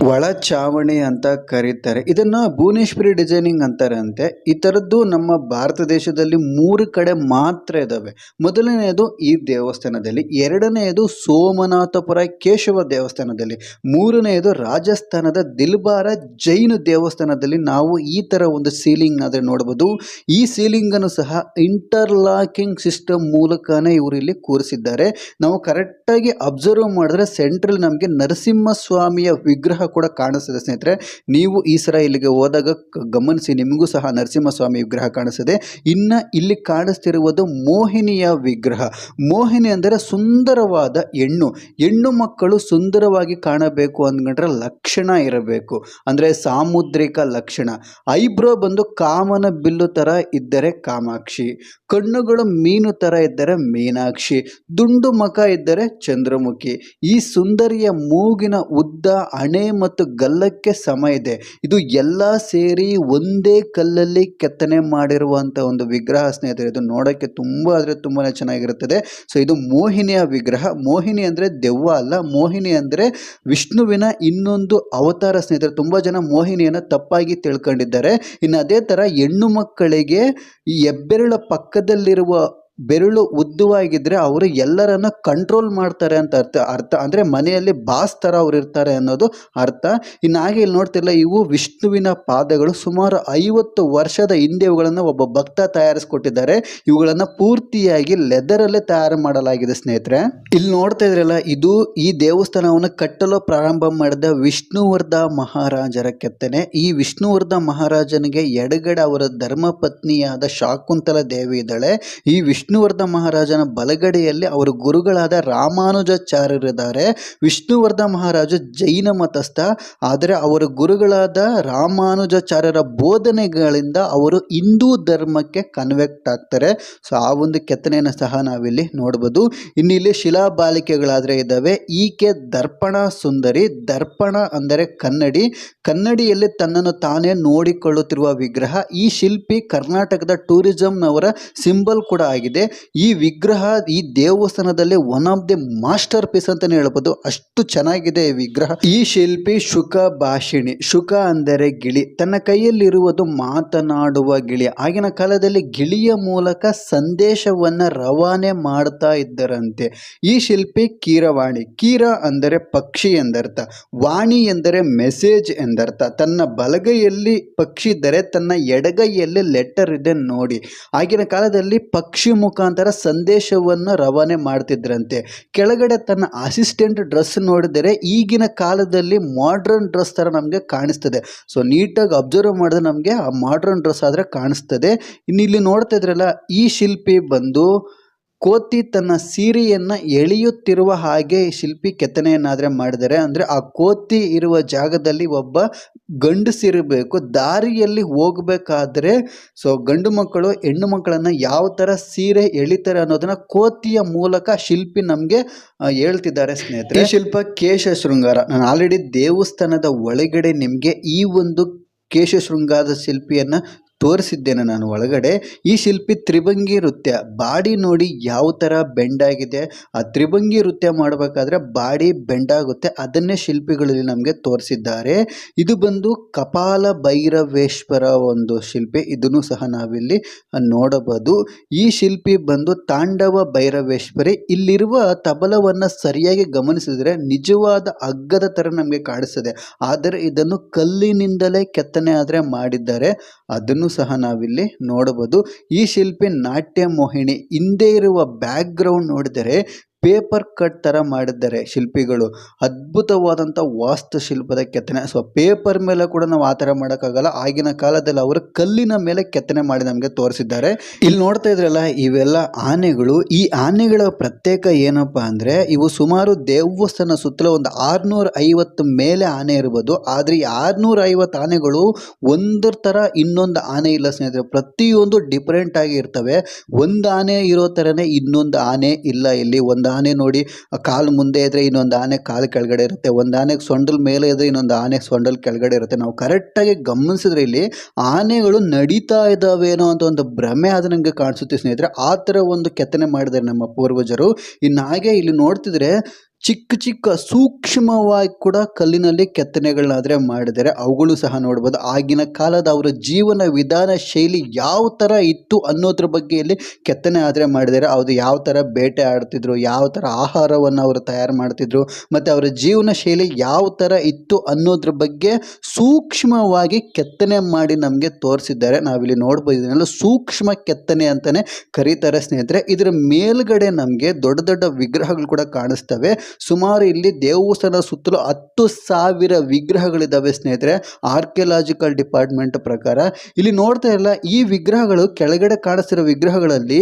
Speaker 1: ಒಳ ಚಾವಣಿ ಅಂತ ಕರೀತಾರೆ. ಇದನ್ನ ಭುವನೇಶ್ವರಿ ಡಿಸೈನಿಂಗ್ ಅಂತಾರೆ ಅಂತೆ ಈ ಥರದ್ದು ನಮ್ಮ ಭಾರತ ದೇಶದಲ್ಲಿ ಮೂರು ಕಡೆ ಮಾತ್ರ ಇದಾವೆ. ಮೊದಲನೆಯದು ಈ ದೇವಸ್ಥಾನದಲ್ಲಿ, ಎರಡನೆಯದು ಸೋಮನಾಥಪುರ ಕೇಶವ ದೇವಸ್ಥಾನದಲ್ಲಿ, ಮೂರನೆಯದು ರಾಜಸ್ಥಾನದ ದಿಲ್ಬಾರ ಜೈನ ದೇವಸ್ಥಾನದಲ್ಲಿ ನಾವು ಈ ತರ ಒಂದು ಸೀಲಿಂಗ್ ಆದರೆ ನೋಡ್ಬೋದು. ಈ ಸೀಲಿಂಗ್ ಅನ್ನು ಸಹ ಇಂಟರ್ಲಾಕಿಂಗ್ ಸಿಸ್ಟಮ್ ಮೂಲಕನೇ ಇವರು ಇಲ್ಲಿ ಕೂರಿಸಿದ್ದಾರೆ. ನಾವು ಕರೆಕ್ಟಾಗಿ ಅಬ್ಸರ್ವ್ ಮಾಡಿದ್ರೆ ಸೆಂಟ್ರಲ್ ನಮಗೆ ನರಸಿಂಹಸ್ವಾಮಿಯ ವಿಗ್ರಹ ಕೂಡ ಕಾಣಿಸ್ತದೆ ಸ್ನೇಹಿತರೆ. ನೀವು ಈ ಸಲ ಇಲ್ಲಿಗೆ ಹೋದಾಗ ಗಮನಿಸಿ, ನಿಮಗೂ ಸಹ ನರಸಿಂಹಸ್ವಾಮಿ ವಿಗ್ರಹ ಕಾಣಿಸ್ತದೆ. ಇನ್ನು ಇಲ್ಲಿ ಕಾಣಿಸ್ತಿರುವುದು ಮೋಹಿನಿಯ ವಿಗ್ರಹ. ಮೋಹಿನಿ ಅಂದರೆ ಸುಂದರವಾದ ಹೆಣ್ಣು. ಹೆಣ್ಣು ಮಕ್ಕಳು ಸುಂದರವಾಗಿ ಕಾಣಬೇಕು ಅಂದ್ಕೊಂಡ್ರೆ ಲಕ್ಷಣ ಇರಬೇಕು. ಅಂದರೆ ಸಾಮುದ್ರಿಕ ಲಕ್ಷಣ. ಐಬ್ರೋ ಬಂದು ಕಾಮನ ಬಿಲ್ಲು ಥರ ಇದ್ದರೆ ಕಾಮಾಕ್ಷಿ. ಕಣ್ಣುಗಳು ಮೀನು ಥರ ಇದ್ದರೆ ಮೀನಾಕ್ಷಿ. ದುಂಡು ಮುಖ ಇದ್ದರೆ ಚಂದ್ರಮುಖಿ. ಈ ಸುಂದರಿಯ ಮೂಗಿನ ಉದ್ದ ಹಣೆ ಮತ್ತು ಗಲ್ಲಕ್ಕೆ ಸಮ ಇದೆ. ಇದು ಎಲ್ಲ ಸೇರಿ ಒಂದೇ ಕಲ್ಲಲ್ಲಿ ಕೆತ್ತನೆ ಮಾಡಿರುವಂಥ ಒಂದು ವಿಗ್ರಹ ಸ್ನೇಹಿತರೆ. ಇದು ನೋಡೋಕ್ಕೆ ತುಂಬ, ಅಂದರೆ ತುಂಬಾ ಚೆನ್ನಾಗಿರುತ್ತದೆ. ಸೊ ಇದು ಮೋಹಿನಿಯ ವಿಗ್ರಹ. ಮೋಹಿನಿ ಅಂದರೆ ದೆವ್ವ ಅಲ್ಲ. ಮೋಹಿನಿ ಅಂದರೆ ವಿಷ್ಣುವಿನ ಇನ್ನೊಂದು ಅವತಾರ ಸ್ನೇಹಿತರೆ. ತುಂಬ ಜನ ಮೋಹಿನಿಯನ್ನು ತಪ್ಪಾಗಿ ತಿಳ್ಕೊಂಡಿದ್ದಾರೆ. ಇನ್ನು ಅದೇ ಥರ ಹೆಣ್ಣು ಮಕ್ಕಳಿಗೆ ಈ ಹೆಬ್ಬೆರಳ ಪಕ್ಕದಲ್ಲಿರುವ ಬೆರಳು ಉದ್ದವಾಗಿದ್ರೆ ಅವರು ಎಲ್ಲರನ್ನ ಕಂಟ್ರೋಲ್ ಮಾಡ್ತಾರೆ ಅಂತ ಅರ್ಥ ಅರ್ಥ. ಅಂದರೆ ಮನೆಯಲ್ಲಿ ಬಾಸ್ ಥರ ಅವ್ರು ಇರ್ತಾರೆ ಅನ್ನೋದು ಅರ್ಥ. ಇನ್ನು ಇಲ್ಲಿ ನೋಡ್ತಿಲ್ಲ ಇವು ವಿಷ್ಣುವಿನ ಪಾದಗಳು ಸುಮಾರು ಐವತ್ತು ವರ್ಷದ ಹಿಂದೆ ಇವುಗಳನ್ನು ಒಬ್ಬ ಭಕ್ತ ತಯಾರಿಸ್ಕೊಟ್ಟಿದ್ದಾರೆ. ಇವುಗಳನ್ನು ಪೂರ್ತಿಯಾಗಿ ಲೆದರಲ್ಲೇ ತಯಾರು ಮಾಡಲಾಗಿದೆ ಸ್ನೇಹಿತರೆ. ಇಲ್ಲಿ ನೋಡ್ತಾ ಇದ್ರಲ್ಲ ಇದು ಈ ದೇವಸ್ಥಾನವನ್ನು ಕಟ್ಟಲು ಪ್ರಾರಂಭ ಮಾಡಿದ ವಿಷ್ಣುವರ್ಧ ಮಹಾರಾಜರ ಕೆತ್ತನೆ. ಈ ವಿಷ್ಣುವರ್ಧ ಮಹಾರಾಜನಿಗೆ ಎಡಗಡೆ ಅವರ ಧರ್ಮಪತ್ನಿಯಾದ ಶಾಕುಂತಲ ದೇವಿ ಇದ್ದಾಳೆ. ಈ ವಿಷ್ಣುವರ್ಧ ಮಹಾರಾಜನ ಬಲಗಡೆಯಲ್ಲಿ ಅವರ ಗುರುಗಳಾದ ರಾಮಾನುಜಾಚಾರ್ಯರಿದ್ದಾರೆ. ವಿಷ್ಣುವರ್ಧ ಮಹಾರಾಜ ಜೈನ ಮತಸ್ಥ. ಆದರೆ ಅವರ ಗುರುಗಳಾದ ರಾಮಾನುಜಾಚಾರ್ಯರ ಬೋಧನೆಗಳಿಂದ ಅವರು ಹಿಂದೂ ಧರ್ಮಕ್ಕೆ ಕನ್ವೆಕ್ಟ್ ಆಗ್ತಾರೆ. ಸೊ ಆ ಒಂದು ಕೆತ್ತನೆಯನ್ನು ಸಹ ನಾವಿಲ್ಲಿ ನೋಡ್ಬೋದು. ಇನ್ನು ಇಲ್ಲಿ ಶಿಲಾಬಾಲಿಕೆಗಳಾದರೆ ಇದ್ದಾವೆ ಈಕೆ ದರ್ಪಣ ಸುಂದರಿ. ದರ್ಪಣ ಅಂದರೆ ಕನ್ನಡಿ. ಕನ್ನಡಿಯಲ್ಲಿ ತನ್ನನ್ನು ತಾನೇ ನೋಡಿಕೊಳ್ಳುತ್ತಿರುವ ವಿಗ್ರಹ. ಈ ಶಿಲ್ಪಿ ಕರ್ನಾಟಕದ ಟೂರಿಸಂನವರ ಸಿಂಬಲ್ ಕೂಡ ಆಗಿದೆ. ಈ ವಿಗ್ರಹ ಈ ದೇವಸ್ಥಾನದಲ್ಲಿ one of the masterpiece ಅಂತಾನೆ ಹೇಳ್ಬೋದು. ಅಷ್ಟು ಚೆನ್ನಾಗಿದೆ ಈ ವಿಗ್ರಹ. ಈ ಶಿಲ್ಪಿ ಶುಕ ಭಾಷಿಣಿ. ಶುಕ ಅಂದರೆ ಗಿಳಿ. ತನ್ನ ಕೈಯಲ್ಲಿರುವುದು ಮಾತನಾಡುವ ಗಿಳಿ. ಆಗಿನ ಕಾಲದಲ್ಲಿ ಗಿಳಿಯ ಮೂಲಕ ಸಂದೇಶವನ್ನ ರವಾನೆ ಮಾಡ್ತಾ ಇದ್ದರಂತೆ. ಈ ಶಿಲ್ಪಿ ಕೀರವಾಣಿ. ಕೀರ ಅಂದರೆ ಪಕ್ಷಿ ಎಂದರ್ಥ. ವಾಣಿ ಎಂದರೆ ಮೆಸೇಜ್ ಎಂದರ್ಥ. ತನ್ನ ಬಲಗೈಯಲ್ಲಿ ಪಕ್ಷಿ ಇದ್ದರೆ ತನ್ನ ಎಡಗೈಯಲ್ಲಿ ಲೆಟರ್ ಇದೆ ನೋಡಿ. ಆಗಿನ ಕಾಲದಲ್ಲಿ ಪಕ್ಷಿ ಮುಖಾಂತರ ಸಂದೇಶವನ್ನು ರವಾನೆ ಮಾಡ್ತಿದ್ರಂತೆ. ಕೆಳಗಡೆ ತನ್ನ ಅಸಿಸ್ಟೆಂಟ್ ಡ್ರೆಸ್ ನೋಡಿದರೆ ಈಗಿನ ಕಾಲದಲ್ಲಿ ಮಾಡ್ರನ್ ಡ್ರೆಸ್ ಥರ ನಮಗೆ ಕಾಣಿಸ್ತದೆ. ಸೊ, ನೀಟಾಗಿ ಅಬ್ಸರ್ವ್ ಮಾಡಿದ್ರೆ ನಮಗೆ ಆ ಮಾಡ್ರನ್ ಡ್ರೆಸ್ ಆದರೆ ಕಾಣಿಸ್ತದೆ. ಇನ್ನು ಇಲ್ಲಿ ನೋಡ್ತಾ ಇದ್ರಲ್ಲ, ಈ ಶಿಲ್ಪಿ ಬಂದು ಕೋತಿ ತನ್ನ ಸೀರೆಯನ್ನು ಎಳೆಯುತ್ತಿರುವ ಹಾಗೆ ಶಿಲ್ಪಿ ಕೆತ್ತನೆಯನ್ನಾದರೆ ಮಾಡಿದ್ದಾರೆ. ಅಂದರೆ ಆ ಕೋತಿ ಇರುವ ಜಾಗದಲ್ಲಿ ಒಬ್ಬ ಗಂಡಸಿರಬೇಕು ದಾರಿಯಲ್ಲಿ ಹೋಗಬೇಕಾದ್ರೆ ಸೊ ಗಂಡು ಮಕ್ಕಳು, ಹೆಣ್ಣು ಮಕ್ಕಳನ್ನು ಯಾವ ಥರ ಸೀರೆ ಎಳಿತಾರೆ ಅನ್ನೋದನ್ನ ಕೋತಿಯ ಮೂಲಕ ಶಿಲ್ಪಿ ನಮಗೆ ಹೇಳ್ತಿದ್ದಾರೆ ಸ್ನೇಹಿತರೆ. ಶಿಲ್ಪ ಕೇಶ ಶೃಂಗಾರ. ನಾನು ಆಲ್ರೆಡಿ ದೇವಸ್ಥಾನದ ಒಳಗಡೆ ನಿಮಗೆ ಈ ಒಂದು ಕೇಶ ಶೃಂಗಾರದ ಶಿಲ್ಪಿಯನ್ನು ತೋರಿಸಿದ್ದೇನೆ ನಾನು ಒಳಗಡೆ. ಈ ಶಿಲ್ಪಿ ತ್ರಿಭಂಗಿ ನೃತ್ಯ. ಬಾಡಿ ನೋಡಿ ಯಾವ ಥರ ಬೆಂಡಾಗಿದೆ ಆ ತ್ರಿಭಂಗಿ ನೃತ್ಯ ಮಾಡಬೇಕಾದ್ರೆ ಬಾಡಿ ಬೆಂಡಾಗುತ್ತೆ ಅದನ್ನೇ ಶಿಲ್ಪಿಗಳಲ್ಲಿ ನಮಗೆ ತೋರಿಸಿದ್ದಾರೆ. ಇದು ಬಂದು ಕಪಾಲ ಭೈರವೇಶ್ವರ ಒಂದು ಶಿಲ್ಪಿ. ಇದನ್ನು ಸಹ ನಾವಿಲ್ಲಿ ನೋಡಬಹುದು. ಈ ಶಿಲ್ಪಿ ಬಂದು ತಾಂಡವ ಭೈರವೇಶ್ವರಿ. ಇಲ್ಲಿರುವ ತಬಲವನ್ನು ಸರಿಯಾಗಿ ಗಮನಿಸಿದರೆ ನಿಜವಾದ ಅಗ್ಗದ ಥರ ನಮಗೆ ಕಾಣಿಸ್ತದೆ. ಆದರೆ ಇದನ್ನು ಕಲ್ಲಿನಿಂದಲೇ ಕೆತ್ತನೆ ಆದರೆ ಮಾಡಿದ್ದಾರೆ. ಅದನ್ನು ಸಹ ನಾವಿಲ್ಲಿ ನೋಡಬಹುದು. ಈ ಶಿಲ್ಪಿ ನಾಟ್ಯ ಮೋಹಿನಿ ಹಿಂದೆ ಇರುವ ಬ್ಯಾಕ್ ಗ್ರೌಂಡ್ ನೋಡಿದರೆ ಪೇಪರ್ ಕಟ್ ಥರ ಮಾಡಿದ್ದಾರೆ ಶಿಲ್ಪಿಗಳು. ಅದ್ಭುತವಾದಂಥ ವಾಸ್ತುಶಿಲ್ಪದ ಕೆತ್ತನೆ. ಸೊ ಪೇಪರ್ ಮೇಲೆ ಕೂಡ ನಾವು ಆ ಥರ ಮಾಡೋಕ್ಕಾಗಲ್ಲ. ಆಗಿನ ಕಾಲದಲ್ಲಿ ಅವರು ಕಲ್ಲಿನ ಮೇಲೆ ಕೆತ್ತನೆ ಮಾಡಿ ನಮಗೆ ತೋರಿಸಿದ್ದಾರೆ. ಇಲ್ಲಿ ನೋಡ್ತಾ ಇದ್ರಲ್ಲ, ಇವೆಲ್ಲ ಆನೆಗಳು. ಈ ಆನೆಗಳ ಪ್ರತ್ಯೇಕ ಏನಪ್ಪ ಅಂದರೆ, ಇವು ಸುಮಾರು ದೇವಸ್ಥಾನ ಸುತ್ತಲೂ ಒಂದು ಆರುನೂರ ಐವತ್ತು ಮೇಲೆ ಆನೆ ಇರ್ಬೋದು. ಆದರೆ ಈ ಆರುನೂರ ಐವತ್ತು ಆನೆಗಳು ಒಂದರ ಥರ ಇನ್ನೊಂದು ಆನೆ ಇಲ್ಲ ಸ್ನೇಹಿತರೆ. ಪ್ರತಿಯೊಂದು ಡಿಫ್ರೆಂಟ್ ಆಗಿ ಇರ್ತವೆ. ಒಂದು ಆನೆ ಇರೋ ಥರನೇ ಇನ್ನೊಂದು ಆನೆ ಇಲ್ಲ ಇಲ್ಲಿ. ಒಂದು ಆನೆ ನೋಡಿ ಕಾಲು ಮುಂದೆ ಇದ್ದರೆ ಇನ್ನೊಂದು ಆನೆ ಕಾಲು ಕೆಳಗಡೆ ಇರುತ್ತೆ. ಒಂದು ಆನೆಗೆ ಸೊಂಡಲ್ ಮೇಲೆ ಇದ್ದರೆ ಇನ್ನೊಂದು ಆನೆ ಸೊಂಡಲ್ ಕೆಳಗಡೆ ಇರುತ್ತೆ. ನಾವು ಕರೆಕ್ಟಾಗಿ ಗಮನಿಸಿದ್ರೆ ಇಲ್ಲಿ ಆನೆಗಳು ನಡೀತಾ ಇದ್ದಾವೇನೋ ಅಂತ ಒಂದು ಭ್ರಮೆ ಆದ ನನಗೆ ಕಾಣಿಸುತ್ತೆ ಸ್ನೇಹಿತರೆ. ಆ ಥರ ಒಂದು ಕೆತ್ತನೆ ಮಾಡಿದ್ದಾರೆ ನಮ್ಮ ಪೂರ್ವಜರು. ಇನ್ನು ಹಾಗೆ ಇಲ್ಲಿ ನೋಡ್ತಿದ್ರೆ ಚಿಕ್ಕ ಚಿಕ್ಕ ಸೂಕ್ಷ್ಮವಾಗಿ ಕೂಡ ಕಲ್ಲಿನಲ್ಲಿ ಕೆತ್ತನೆಗಳನ್ನಾದರೆ ಮಾಡಿದ್ದಾರೆ ಅವುಗಳು ಸಹ ನೋಡ್ಬೋದು. ಆಗಿನ ಕಾಲದ ಅವರ ಜೀವನ ವಿಧಾನ ಶೈಲಿ ಯಾವ ಥರ ಇತ್ತು ಅನ್ನೋದ್ರ ಬಗ್ಗೆ ಇಲ್ಲಿ ಕೆತ್ತನೆ ಆದರೆ ಮಾಡಿದ್ದಾರೆ ಅದು ಯಾವ ಥರ ಬೇಟೆ ಆಡ್ತಿದ್ರು, ಯಾವ ಥರ ಆಹಾರವನ್ನು ಅವರು ತಯಾರು ಮಾಡ್ತಿದ್ರು, ಮತ್ತು ಅವರ ಜೀವನ ಶೈಲಿ ಯಾವ ಥರ ಇತ್ತು ಅನ್ನೋದ್ರ ಬಗ್ಗೆ ಸೂಕ್ಷ್ಮವಾಗಿ ಕೆತ್ತನೆ ಮಾಡಿ ನಮಗೆ ತೋರಿಸಿದ್ದಾರೆ. ನಾವಿಲ್ಲಿ ನೋಡ್ಬೋದು ಇದನ್ನೆಲ್ಲ ಸೂಕ್ಷ್ಮ ಕೆತ್ತನೆ ಅಂತಲೇ ಕರೀತಾರೆ ಸ್ನೇಹಿತರೆ. ಇದರ ಮೇಲ್ಗಡೆ ನಮಗೆ ದೊಡ್ಡ ದೊಡ್ಡ ವಿಗ್ರಹಗಳು ಕೂಡ ಕಾಣಿಸ್ತವೆ. ಸುಮಾರು ಇಲ್ಲಿ ದೇವಸ್ಥಾನ ಸುತ್ತಲೂ ಹತ್ತು ಸಾವಿರ ವಿಗ್ರಹಗಳಿದ್ದಾವೆ ಸ್ನೇಹಿತರೆ. ಆರ್ಕಿಯಲಾಜಿಕಲ್ ಡಿಪಾರ್ಟ್ಮೆಂಟ್ ಪ್ರಕಾರ. ಇಲ್ಲಿ ನೋಡ್ತಾ ಇಲ್ಲ ಈ ವಿಗ್ರಹಗಳು ಕೆಳಗಡೆ ಕಾಣಿಸ್ತಿರೋ ವಿಗ್ರಹಗಳಲ್ಲಿ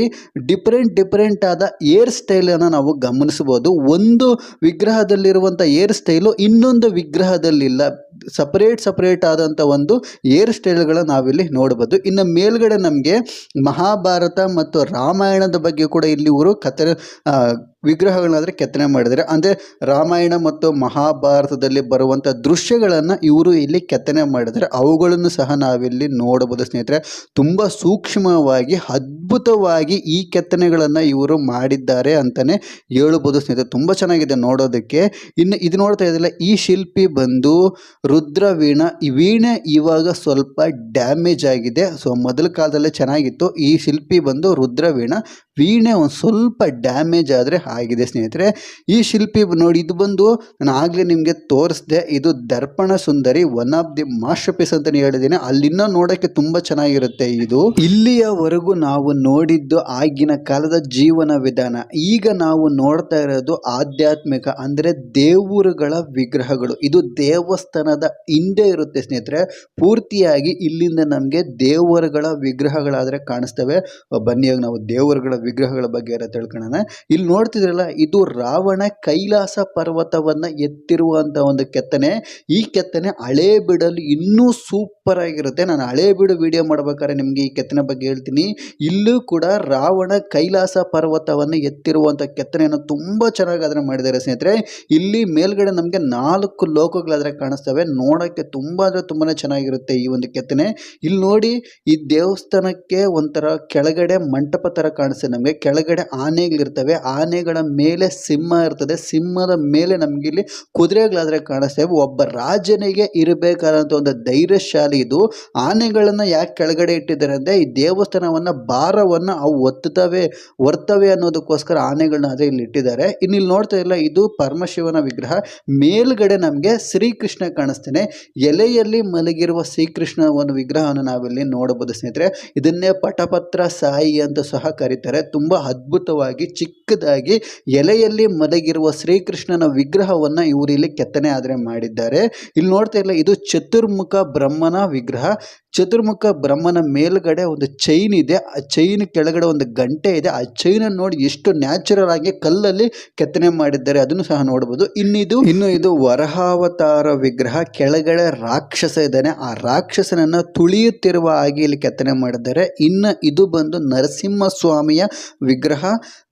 Speaker 1: ಡಿಫರೆಂಟ್ ಡಿಫರೆಂಟ್ ಆದ ಏರ್ ಸ್ಟೈಲನ್ನು ನಾವು ಗಮನಿಸಬಹುದು. ಒಂದು ವಿಗ್ರಹದಲ್ಲಿರುವಂಥ ಏರ್ ಸ್ಟೈಲು ಇನ್ನೊಂದು ವಿಗ್ರಹದಲ್ಲಿಲ್ಲ. ಸಪರೇಟ್ ಸಪರೇಟ್ ಆದಂಥ ಒಂದು ಏರ್ ಸ್ಟೈಲ್ಗಳನ್ನು ನಾವಿಲ್ಲಿ ನೋಡ್ಬೋದು. ಇನ್ನು ಮೇಲ್ಗಡೆ ನಮಗೆ ಮಹಾಭಾರತ ಮತ್ತು ರಾಮಾಯಣದ ಬಗ್ಗೆ ಕೂಡ ಇಲ್ಲಿ ಇವರು ಕತೆ ವಿಗ್ರಹಗಳನ್ನಾದರೆ ಕೆತ್ತನೆ ಮಾಡಿದ್ದಾರೆ. ಅಂದರೆ ರಾಮಾಯಣ ಮತ್ತು ಮಹಾಭಾರತದಲ್ಲಿ ಬರುವಂಥ ದೃಶ್ಯಗಳನ್ನು ಇವರು ಇಲ್ಲಿ ಕೆತ್ತನೆ ಮಾಡಿದ್ದಾರೆ. ಅವುಗಳನ್ನು ಸಹ ನಾವಿಲ್ಲಿ ನೋಡಬಹುದು ಸ್ನೇಹಿತರೆ. ತುಂಬ ಸೂಕ್ಷ್ಮವಾಗಿ, ಅದ್ಭುತವಾಗಿ ಈ ಕೆತ್ತನೆಗಳನ್ನು ಇವರು ಮಾಡಿದ್ದಾರೆ ಅಂತಲೇ ಹೇಳ್ಬೋದು ಸ್ನೇಹಿತರೆ. ತುಂಬ ಚೆನ್ನಾಗಿದೆ ನೋಡೋದಕ್ಕೆ. ಇನ್ನು ಇದು ನೋಡ್ತಾ ಇದ್ದಿಲ್ಲ ಈ ಶಿಲ್ಪಿ ಬಂದು ರುದ್ರ ವೀಣ, ಈ ವೀಣೆ ಇವಾಗ ಸ್ವಲ್ಪ ಡ್ಯಾಮೇಜ್ ಆಗಿದೆ. ಸೊ ಮೊದಲ ಕಾಲದಲ್ಲೇ ಚೆನ್ನಾಗಿತ್ತು. ಈ ಶಿಲ್ಪಿ ಬಂದು ರುದ್ರ ವೀಣಾ ವೀಣೆ ಒಂದು ಸ್ವಲ್ಪ ಡ್ಯಾಮೇಜ್ ಆದರೆ ಆಗಿದೆ ಸ್ನೇಹಿತರೆ. ಈ ಶಿಲ್ಪಿ ನೋಡಿ ಇದು ಬಂದು, ನಾನು ಆಗಲೇ ನಿಮಗೆ ತೋರಿಸ್ದೆ, ಇದು Darpana Sundari one of the masterpiece ಅಂತಲೇ ಹೇಳಿದ್ದೀನಿ. ಅಲ್ಲಿನ್ನ ನೋಡೋಕ್ಕೆ ತುಂಬ ಚೆನ್ನಾಗಿರುತ್ತೆ ಇದು. ಇಲ್ಲಿಯವರೆಗೂ ನಾವು ನೋಡಿದ್ದು ಆಗಿನ ಕಾಲದ ಜೀವನ ವಿಧಾನ. ಈಗ ನಾವು ನೋಡ್ತಾ ಇರೋದು ಆಧ್ಯಾತ್ಮಿಕ, ಅಂದರೆ ದೇವರುಗಳ ವಿಗ್ರಹಗಳು. ಇದು ದೇವಸ್ಥಾನದ ಹಿಂದೆ ಇರುತ್ತೆ ಸ್ನೇಹಿತರೆ. ಪೂರ್ತಿಯಾಗಿ ಇಲ್ಲಿಂದ ನಮಗೆ ದೇವರುಗಳ ವಿಗ್ರಹಗಳಾದರೆ ಕಾಣಿಸ್ತವೆ. ಬನ್ನಿ ನಾವು ದೇವರುಗಳ ವಿಗ್ರಹಗಳ ಬಗ್ಗೆ ಎಲ್ಲ ತಿಳ್ಕೊಳ್ಳೋಣ ಇಲ್ಲಿ ನೋಡ್ತಿದ್ರಲ್ಲ, ಇದು ರಾವಣ ಕೈಲಾಸ ಪರ್ವತವನ್ನು ಎತ್ತಿರುವಂಥ ಒಂದು ಕೆತ್ತನೆ. ಈ ಕೆತ್ತನೆ ಹಳೇ ಬಿಡಲು ಇನ್ನೂ ಸೂಪರ್ ಆಗಿರುತ್ತೆ. ನಾನು ಹಳೇ ಬಿಡು ವಿಡಿಯೋ ಮಾಡ್ಬೇಕಾದ್ರೆ ನಿಮಗೆ ಈ ಕೆತ್ತನೆ ಬಗ್ಗೆ ಹೇಳ್ತೀನಿ. ಇಲ್ಲೂ ಕೂಡ ರಾವಣ ಕೈಲಾಸ ಪರ್ವತವನ್ನು ಎತ್ತಿರುವಂಥ ಕೆತ್ತನೆಯನ್ನು ತುಂಬಾ ಚೆನ್ನಾಗಿ ಅದನ್ನು ಮಾಡಿದ್ದಾರೆ ಸ್ನೇಹಿತರೆ. ಇಲ್ಲಿ ಮೇಲ್ಗಡೆ ನಮಗೆ ನಾಲ್ಕು ಲೋಕಗಳಾದ್ರೆ ಕಾಣಿಸ್ತವೆ. ನೋಡೋಕ್ಕೆ ತುಂಬಾ ಅಂದರೆ ತುಂಬಾನೇ ಚೆನ್ನಾಗಿರುತ್ತೆ ಈ ಒಂದು ಕೆತ್ತನೆ. ಇಲ್ಲಿ ನೋಡಿ, ಈ ದೇವಸ್ಥಾನಕ್ಕೆ ಒಂಥರ ಕೆಳಗಡೆ ಮಂಟಪ ತರ ಕಾಣಿಸ್ತದೆ. ನಮಗೆ ಕೆಳಗಡೆ ಆನೆಗಳಿರ್ತವೆ. ಆನೆಗಳ ಮೇಲೆ ಸಿಂಹ ಇರ್ತದೆ. ಸಿಂಹದ ಮೇಲೆ ನಮ್ಗೆ ಇಲ್ಲಿ ಕುದುರೆಗಳಾದ್ರೆ ಕಾಣಿಸ್ತವೆ ಒಬ್ಬ ರಾಜನಿಗೆ ಇರಬೇಕಾದಂತ ಒಂದು ಧೈರ್ಯಶಾಲಿ ಇದು. ಆನೆಗಳನ್ನ ಯಾಕೆ ಕೆಳಗಡೆ ಇಟ್ಟಿದ್ದಾರೆ ಅಂದ್ರೆ ಈ ದೇವಸ್ಥಾನವನ್ನ, ಭಾರವನ್ನ ಅವು ಒತ್ತುತ್ತವೆ ಒರ್ತವೆ ಅನ್ನೋದಕ್ಕೋಸ್ಕರ ಆನೆಗಳನ್ನ ಅದೇ ಇಲ್ಲಿ ಇಟ್ಟಿದ್ದಾರೆ. ಇನ್ನು ಇಲ್ಲಿ ನೋಡ್ತಾ ಇಲ್ಲ, ಇದು ಪರಮಶಿವನ ವಿಗ್ರಹ. ಮೇಲ್ಗಡೆ ನಮಗೆ ಶ್ರೀಕೃಷ್ಣ ಕಾಣಿಸ್ತಾನೆ. ಎಲೆಯಲ್ಲಿ ಮಲಗಿರುವ ಶ್ರೀಕೃಷ್ಣ ಒಂದು ವಿಗ್ರಹವನ್ನು ನಾವಿಲ್ಲಿ ನೋಡಬಹುದು ಸ್ನೇಹಿತರೆ. ಇದನ್ನೇ ಪಟಪತ್ರ ಸಾಯಿ ಅಂತ ಸಹ ಕರೀತಾರೆ. ತುಂಬಾ ಅದ್ಭುತವಾಗಿ, ಚಿಕ್ಕದಾಗಿ, ಎಲೆಯಲ್ಲಿ ಮಲಗಿರುವ ಶ್ರೀಕೃಷ್ಣನ ವಿಗ್ರಹವನ್ನ ಇವರು ಇಲ್ಲಿ ಕೆತ್ತನೆ ಆದ್ರೆ ಮಾಡಿದ್ದಾರೆ. ಇಲ್ಲಿ ನೋಡ್ತಾ ಇಲ್ಲ ಇದು ಚತುರ್ಮುಖ ಬ್ರಹ್ಮನ ವಿಗ್ರಹ. ಚತುರ್ಮುಖ ಬ್ರಹ್ಮನ ಮೇಲ್ಗಡೆ ಒಂದು ಚೈನ್ ಇದೆ. ಆ ಚೈನ್ ಕೆಳಗಡೆ ಒಂದು ಗಂಟೆ ಇದೆ. ಆ ಚೈನ್ ನೋಡಿ ಎಷ್ಟು ನ್ಯಾಚುರಲ್ ಆಗಿ ಕಲ್ಲಲ್ಲಿ ಕೆತ್ತನೆ ಮಾಡಿದ್ದಾರೆ ಅದನ್ನು ಸಹ ನೋಡಬಹುದು ಇನ್ನಿದು, ಇನ್ನು ಇದು ವರಹಾವತಾರ ವಿಗ್ರಹ. ಕೆಳಗಡೆ ರಾಕ್ಷಸ ಇದ್ದಾನೆ. ಆ ರಾಕ್ಷಸನನ್ನ ತುಳಿಯುತ್ತಿರುವ ಹಾಗೆ ಇಲ್ಲಿ ಕೆತ್ತನೆ ಮಾಡಿದ್ದಾರೆ. ಇನ್ನು ಇದು ಬಂದು ನರಸಿಂಹ ಸ್ವಾಮಿಯ ವಿಗ್ರಹ.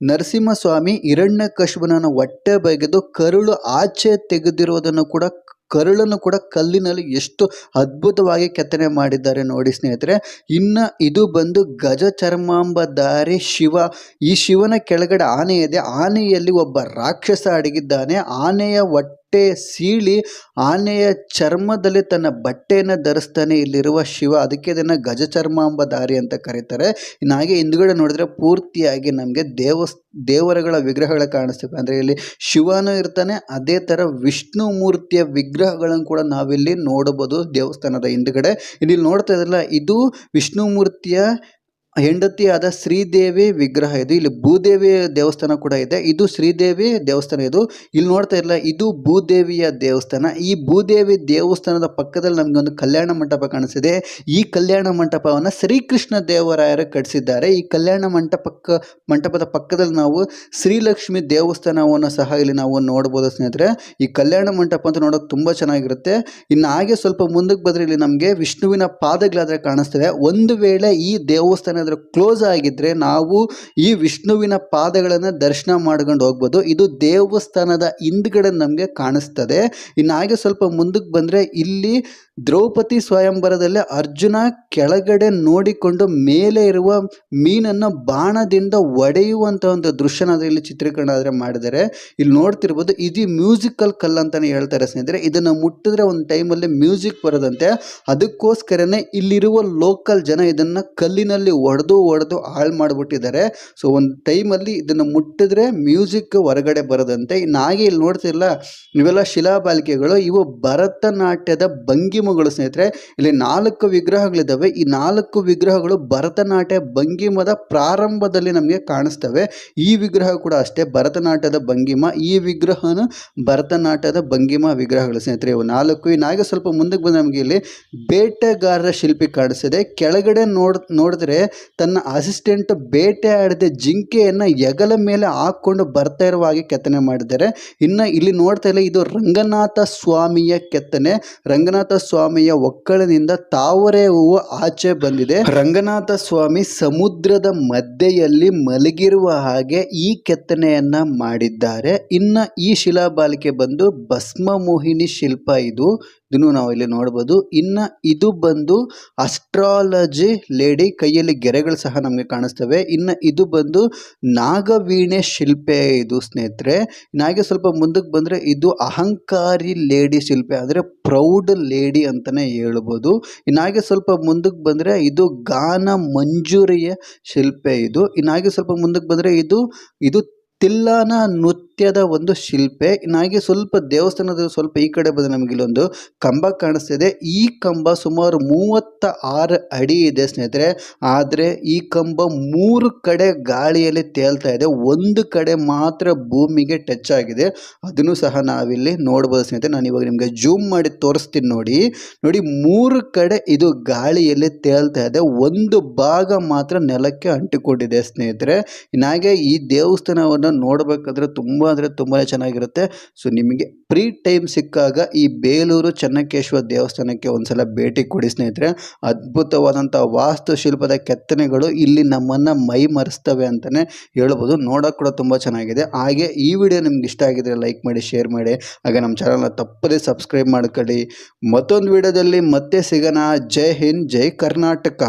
Speaker 1: ನರಸಿಂಹಸ್ವಾಮಿ ಹಿರಣ್ಯ ಕಶ್ಯಪನನ್ನು ಹೊಟ್ಟೆ ಬಗೆದು ಕರುಳು ಆಚೆ ತೆಗೆದಿರುವುದನ್ನು ಕೂಡ ಕರುಳನ್ನು ಕೂಡ ಕಲ್ಲಿನಲ್ಲಿ ಎಷ್ಟು ಅದ್ಭುತವಾಗಿ ಕೆತ್ತನೆ ಮಾಡಿದ್ದಾರೆ ನೋಡಿ ಸ್ನೇಹಿತರೆ. ಇನ್ನು ಇದು ಬಂದು ಗಜ ಚರ್ಮಾಂಬಧಾರಿ ಶಿವ. ಈ ಶಿವನ ಕೆಳಗಡೆ ಆನೆ ಇದೆ. ಆನೆಯಲ್ಲಿ ಒಬ್ಬ ರಾಕ್ಷಸ ಅಡಗಿದ್ದಾನೆ. ಆನೆಯ ಹೊಟ್ಟೆ ಸೀಳಿ, ಆನೆಯ ಚರ್ಮದಲ್ಲಿ ತನ್ನ ಬಟ್ಟೆಯನ್ನು ಧರಿಸ್ತಾನೆ ಇಲ್ಲಿರುವ ಶಿವ. ಅದಕ್ಕೆ ಇದನ್ನು ಗಜ ಚರ್ಮಾಂಬಧಾರಿ ಅಂತ ಕರೀತಾರೆ. ಹಾಗೆ ಹಿಂದ್ಗಡೆ ನೋಡಿದ್ರೆ ಪೂರ್ತಿಯಾಗಿ ನಮಗೆ ದೇವಸ್, ದೇವರುಗಳ ವಿಗ್ರಹಗಳು ಕಾಣಿಸ್ತವೆ. ಅಂದರೆ ಇಲ್ಲಿ ಶಿವನೂ ಇರ್ತಾನೆ, ಅದೇ ಥರ ವಿಷ್ಣು ಮೂರ್ತಿಯ ವಿಗ್ರಹಗಳನ್ನು ಕೂಡ ನಾವಿಲ್ಲಿ ನೋಡಬಹುದು ದೇವಸ್ಥಾನದ ಹಿಂದ್ಗಡೆ. ಇಲ್ಲಿ ನೋಡ್ತಾ ಇದ್ರಲ್ಲ ಇದು ವಿಷ್ಣು ಮೂರ್ತಿಯ ಹೆಂಡತಿಯಾದ ಶ್ರೀದೇವಿ ವಿಗ್ರಹ ಇದು. ಇಲ್ಲಿ ಭೂದೇವಿ ದೇವಸ್ಥಾನ ಕೂಡ ಇದೆ. ಇದು ಶ್ರೀದೇವಿ ದೇವಸ್ಥಾನ ಇದು. ಇಲ್ಲಿ ನೋಡ್ತಾ ಇರಲ್ಲ ಇದು ಭೂದೇವಿಯ ದೇವಸ್ಥಾನ. ಈ ಭೂದೇವಿ ದೇವಸ್ಥಾನದ ಪಕ್ಕದಲ್ಲಿ ನಮಗೆ ಒಂದು ಕಲ್ಯಾಣ ಮಂಟಪ ಕಾಣಿಸಿದೆ. ಈ ಕಲ್ಯಾಣ ಮಂಟಪವನ್ನು ಶ್ರೀಕೃಷ್ಣ ದೇವರಾಯರು ಕಟ್ಟಿಸಿದ್ದಾರೆ. ಈ ಕಲ್ಯಾಣ ಮಂಟಪಕ್ಕ ಮಂಟಪದ ಪಕ್ಕದಲ್ಲಿ ನಾವು ಶ್ರೀಲಕ್ಷ್ಮಿ ದೇವಸ್ಥಾನವನ್ನು ಸಹ ಇಲ್ಲಿ ನಾವು ನೋಡ್ಬೋದು ಸ್ನೇಹಿತರೆ. ಈ ಕಲ್ಯಾಣ ಮಂಟಪ ಅಂತ ನೋಡೋಕೆ ತುಂಬ ಚೆನ್ನಾಗಿರುತ್ತೆ. ಇನ್ನು ಹಾಗೆ ಸ್ವಲ್ಪ ಮುಂದಕ್ಕೆ ಬಂದರೆ ಇಲ್ಲಿ ನಮಗೆ ವಿಷ್ಣುವಿನ ಪಾದಗಳಾದರೆ ಕಾಣಿಸ್ತವೆ. ಒಂದು ವೇಳೆ ಈ ದೇವಸ್ಥಾನ ಏನಾದರೂ ಕ್ಲೋಸ್ ಆಗಿದ್ರೆ ನಾವು ಈ ವಿಷ್ಣುವಿನ ಪಾದಗಳನ್ನು ದರ್ಶನ ಮಾಡ್ಕೊಂಡು ಹೋಗ್ಬೋದು. ಇದು ದೇವಸ್ಥಾನದ ಹಿಂದ್ಗಡೆ ನಮಗೆ ಕಾಣಿಸ್ತದೆ. ಇನ್ನು ಹಾಗೆ ಸ್ವಲ್ಪ ಮುಂದಕ್ಕೆ ಬಂದರೆ ಇಲ್ಲಿ ದ್ರೌಪದಿ ಸ್ವಯಂವರದಲ್ಲಿ ಅರ್ಜುನ ಕೆಳಗಡೆ ನೋಡಿಕೊಂಡು ಮೇಲೆ ಇರುವ ಮೀನನ್ನು ಬಾಣದಿಂದ ಒಡೆಯುವಂಥ ಒಂದು ದೃಶ್ಯನ ಇಲ್ಲಿ ಚಿತ್ರೀಕರಣ ಆದರೆ ಮಾಡಿದರೆ ಇಲ್ಲಿ ನೋಡ್ತಿರ್ಬೋದು ಇದು ಮ್ಯೂಸಿಕಲ್ ಕಲ್ ಅಂತಾನೆ ಹೇಳ್ತಾರೆ ಸ್ನೇಹಿತರೆ. ಇದನ್ನು ಮುಟ್ಟಿದ್ರೆ ಒಂದು ಟೈಮಲ್ಲಿ ಮ್ಯೂಸಿಕ್ ಬರೋದಂತೆ. ಅದಕ್ಕೋಸ್ಕರನೇ ಇಲ್ಲಿರುವ ಲೋಕಲ್ ಜನ ಇದನ್ನು ಕಲ್ಲಿನಲ್ಲಿ ಒಡೆದು ಹೊಡೆದು ಹಾಳು ಮಾಡಿಬಿಟ್ಟಿದ್ದಾರೆ. ಸೊ ಒಂದು ಟೈಮಲ್ಲಿ ಇದನ್ನು ಮುಟ್ಟಿದ್ರೆ ಮ್ಯೂಸಿಕ್ ಹೊರಗಡೆ ಬರದಂತೆ. ಇನ್ನು ಹಾಗೆ ಇಲ್ಲಿ ನೋಡ್ತಿರಲ್ಲ ಇವೆಲ್ಲ ಶಿಲಾಬಾಲಿಕೆಗಳು, ಇವು ಭರತನಾಟ್ಯದ ಭಂಗಿಮಗಳು ಸ್ನೇಹಿತರೆ. ಇಲ್ಲಿ ನಾಲ್ಕು ವಿಗ್ರಹಗಳಿದ್ದಾವೆ. ಈ ನಾಲ್ಕು ವಿಗ್ರಹಗಳು ಭರತನಾಟ್ಯ ಭಂಗಿಮದ ಪ್ರಾರಂಭದಲ್ಲಿ ನಮಗೆ ಕಾಣಿಸ್ತವೆ. ಈ ವಿಗ್ರಹ ಕೂಡ ಅಷ್ಟೇ, ಭರತನಾಟ್ಯದ ಭಂಗಿಮ. ಈ ವಿಗ್ರಹನು ಭರತನಾಟ್ಯದ ಭಂಗಿಮ ವಿಗ್ರಹಗಳು ಸ್ನೇಹಿತರೆ, ಇವು ನಾಲ್ಕು. ಇನ್ನು ಹಾಗೆ ಸ್ವಲ್ಪ ಮುಂದಕ್ಕೆ ಬಂದ ನಮಗೆ ಇಲ್ಲಿ ಬೇಟೆಗಾರರ ಶಿಲ್ಪಿ ಕಾಣಿಸ್ತಿದೆ. ಕೆಳಗಡೆ ನೋಡ್, ನೋಡಿದ್ರೆ ತನ್ನ ಅಸಿಸ್ಟೆಂಟ್ ಬೇಟೆ ಆಡದೆ ಜಿಂಕೆಯನ್ನು ಹೆಗಲ ಮೇಲೆ ಹಾಕ್ಕೊಂಡು ಬರ್ತಾ ಇರುವ ಹಾಗೆ ಕೆತ್ತನೆ ಮಾಡಿದ್ದಾರೆ. ಇನ್ನು ಇಲ್ಲಿ ನೋಡ್ತಾ ಇಲ್ಲ, ಇದು ರಂಗನಾಥ ಸ್ವಾಮಿಯ ಕೆತ್ತನೆ. ರಂಗನಾಥ ಸ್ವಾಮಿಯ ಒಕ್ಕಳಿನಿಂದ ತಾವರೆ ಹೂವು ಆಚೆ ಬಂದಿದೆ. ರಂಗನಾಥ ಸ್ವಾಮಿ ಸಮುದ್ರದ ಮಧ್ಯೆಯಲ್ಲಿ ಮಲಗಿರುವ ಹಾಗೆ ಈ ಕೆತ್ತನೆಯನ್ನ ಮಾಡಿದ್ದಾರೆ. ಇನ್ನು ಈ ಶಿಲಾಬಾಲಿಕೆ ಬಂದು ಭಸ್ಮಮೋಹಿನಿ ಶಿಲ್ಪ ಇದು. ಇದನ್ನು ನಾವು ಇಲ್ಲಿ ನೋಡ್ಬೋದು. ಇನ್ನ ಇದು ಬಂದು ಅಸ್ಟ್ರಾಲಜಿ ಲೇಡಿ ಕೈಯಲ್ಲಿ ಗೆರೆಗಳು ಸಹ ನಮಗೆ ಕಾಣಿಸ್ತವೆ. ಇನ್ನ ಇದು ಬಂದು ನಾಗವೀಣೆ ಶಿಲ್ಪೆ ಇದು ಸ್ನೇಹಿತರೆ. ಹಾಗೆ ಸ್ವಲ್ಪ ಮುಂದಕ್ಕೆ ಬಂದರೆ ಇದು ಅಹಂಕಾರಿ ಲೇಡಿ ಶಿಲ್ಪೆ ಅಂದರೆ ಪ್ರೌಡ್ ಲೇಡಿ ಅಂತಲೇ ಹೇಳ್ಬೋದು. ಇನ್ನಾಗೆ ಸ್ವಲ್ಪ ಮುಂದಕ್ಕೆ ಬಂದರೆ ಇದು ಗಾನ ಮಂಜೂರಿಯ ಶಿಲ್ಪೆ ಇದು. ಇನ್ನಾಗೆ ಸ್ವಲ್ಪ ಮುಂದಕ್ಕೆ ಬಂದರೆ ಇದು ಇದು ತಿಲ್ಲಾನ ನೃತ್ಯದ ಒಂದು ಶಿಲ್ಪೆ. ಇನ್ನಾಗೆ ಸ್ವಲ್ಪ ದೇವಸ್ಥಾನದ ಸ್ವಲ್ಪ ಈ ಕಡೆ ಬಂದರೆ ನಮಗೆ ಇಲ್ಲೊಂದು ಕಂಬ ಕಾಣಿಸ್ತಿದೆ. ಈ ಕಂಬ ಸುಮಾರು ಮೂವತ್ತ ಆರು ಅಡಿ ಇದೆ ಸ್ನೇಹಿತರೆ. ಆದರೆ ಈ ಕಂಬ ಮೂರು ಕಡೆ ಗಾಳಿಯಲ್ಲಿ ತೇಲ್ತಾ ಇದೆ. ಒಂದು ಕಡೆ ಮಾತ್ರ ಭೂಮಿಗೆ ಟಚ್ ಆಗಿದೆ. ಅದನ್ನು ಸಹ ನಾವಿಲ್ಲಿ ನೋಡ್ಬೋದು ಸ್ನೇಹಿತರೆ. ನಾನು ಇವಾಗ ನಿಮಗೆ ಜೂಮ್ ಮಾಡಿ ತೋರಿಸ್ತೀನಿ ನೋಡಿ. ನೋಡಿ, ಮೂರು ಕಡೆ ಇದು ಗಾಳಿಯಲ್ಲಿ ತೇಲ್ತಾ ಇದೆ. ಒಂದು ಭಾಗ ಮಾತ್ರ ನೆಲಕ್ಕೆ ಅಂಟಿಕೊಂಡಿದೆ ಸ್ನೇಹಿತರೆ. ಇನ್ನಾಗೆ ಈ ದೇವಸ್ಥಾನವನ್ನು ನೋಡಬೇಕಾದ್ರೆ ಅಂದರೆ ತುಂಬಾ ಚೆನ್ನಾಗಿರುತ್ತೆ. ಸೊ ನಿಮಗೆ ಫ್ರೀ ಟೈಮ್ ಸಿಕ್ಕಾಗ ಈ ಬೇಲೂರು ಚೆನ್ನಕೇಶ್ವರ ದೇವಸ್ಥಾನಕ್ಕೆ ಒಂದ್ಸಲ ಭೇಟಿ ಕೊಡಿ ಸ್ನೇಹಿತರೆ. ಅದ್ಭುತವಾದಂಥ ವಾಸ್ತುಶಿಲ್ಪದ ಕೆತ್ತನೆಗಳು ಇಲ್ಲಿ ನಮ್ಮನ್ನು ಮೈ ಮರೆಸ್ತವೆ ಅಂತಲೇ ಹೇಳ್ಬೋದು. ನೋಡೋಕೆ ಕೂಡ ತುಂಬ ಚೆನ್ನಾಗಿದೆ. ಹಾಗೆ ಈ ವಿಡಿಯೋ ನಿಮ್ಗೆ ಇಷ್ಟ ಆಗಿದ್ರೆ ಲೈಕ್ ಮಾಡಿ ಶೇರ್ ಮಾಡಿ. ಹಾಗೆ ನಮ್ಮ ಚಾನಲ್ನ ತಪ್ಪದೇ ಸಬ್ಸ್ಕ್ರೈಬ್ ಮಾಡ್ಕೊಳ್ಳಿ. ಮತ್ತೊಂದು ವಿಡಿಯೋದಲ್ಲಿ ಮತ್ತೆ ಸಿಗೋಣ. ಜೈ ಹಿಂದ್, ಜೈ ಕರ್ನಾಟಕ.